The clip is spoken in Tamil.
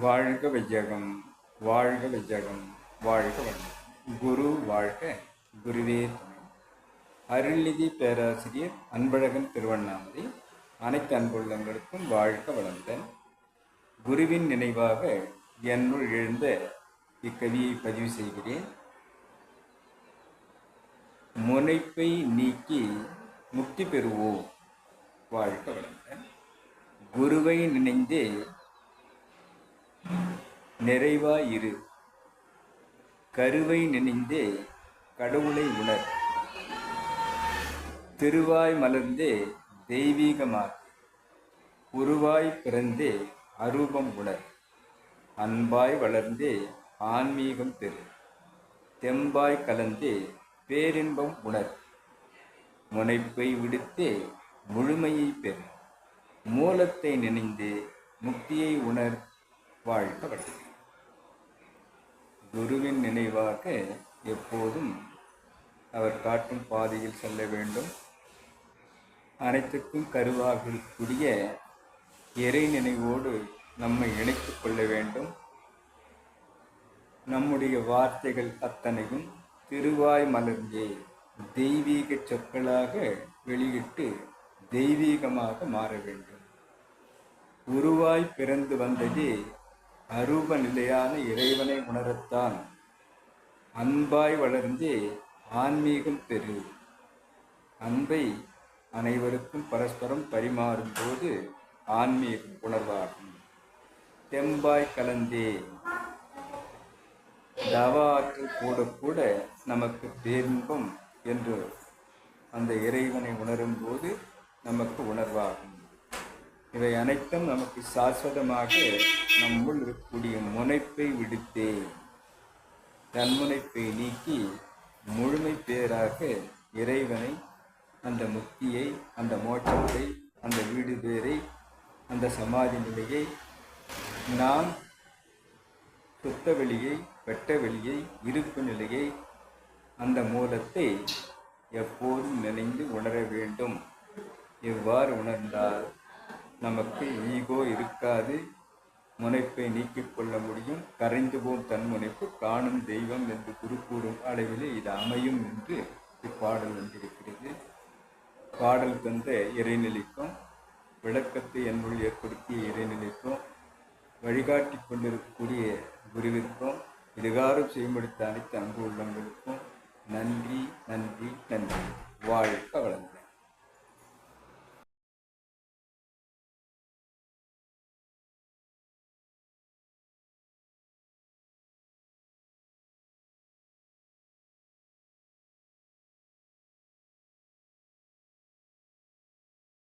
வாழ்க வையகம் வாழ்க வையகம் வாழ்க வளம் குரு வாழ்க குருவே துணை. அருள்நிதி பேராசிரியர் அன்பழகன் திருவண்ணாமலை அனைத்து அன்புள்ளங்களுக்கும் வாழ்க வளமுடன். குருவின் நினைவாக என்னுள் எழுந்த இக்கவியை பதிவு செய்கிறேன். முனைப்பை நீக்கி முக்தி பெறுவோம் வாழ்க வளமுடன். குருவை நினைந்தே நிறைவாய் இரு. கருவை நினைந்தே கடவுளை உணர். திருவாய் மலர்ந்தே தெய்வீகமாக உருவாய் பிறந்தே அரூபம் உணர். அன்பாய் வளர்ந்தே ஆன்மீகம் பெறு. தெம்பாய் கலந்தே பேரின்பம் உணர். முனைப்பை விடுத்தே முழுமையை பெறு. மூலத்தை நினைந்து முக்தியை உணர் வாழ்க குருவின் நினைவாக எப்போதும் அவர் காட்டும் பாதையில் செல்ல வேண்டும். அனைத்துக்கும் கருவாக இருக்கக்கூடிய இறை நினைவோடு நம்மை இணைத்து கொள்ள வேண்டும். நம்முடைய வார்த்தைகள் அத்தனையும் திருவாய் மலர்ந்தே தெய்வீக சொற்களாக வெளியிட்டு தெய்வீகமாக மாற வேண்டும். உருவாய் பிறந்து வந்ததே அரூப நிலையான இறைவனை உணரத்தான் அன்பாய் வளர்ந்தே ஆன்மீகம் பெறு. அன்பை அனைவருக்கும் பரஸ்பரம் பரிமாறும் போது ஆன்மீகம் உணர்வாகும். தெம்பாய் கலந்தே. தவ ஆற்றல் கூட கூட நமக்கு பேரின்பம் என்று அந்த இறைவனை உணரும் போது நமக்கு உணர்வாகும். இவை அனைத்தும் நமக்கு சாஸ்வதமாக நம்முள் இருக்கக்கூடிய முனைப்பை விடுத்தே. தன்முனைப்பை நீக்கி முழுமை பேராக இறைவனை அந்த முக்தியை அந்த மோட்சத்தை அந்த வீடு பேரை அந்த சமாதி நிலையை நாம் சுத்த வெளியை வெட்ட வெளியை இருப்பு நிலையை அந்த மூலத்தை எப்போதும் நினைந்து உணர வேண்டும். இவ்வாறு உணர்ந்தால் நமக்கு ஈகோ இருக்காது. முனைப்பை நீக்கிக் கொள்ள முடியும். கரைந்து போம் தன் முனைப்பு. காணும் தெய்வம் என்று குரு கூறும் அளவிலே இது அமையும் என்று இப்பாடல் வந்திருக்கிறது. பாடல் தந்த இறைநிலைக்கும் விளக்கத்தை என்னுள் ஏற்படுத்திய இறைநிலைக்கும் வழிகாட்டி கொண்டிருக்கக்கூடிய குருவிற்கும் இதுகாரம் செய்யப்படுத்த அனைத்து அன்பு உள்ளங்களுக்கும் நன்றி நன்றி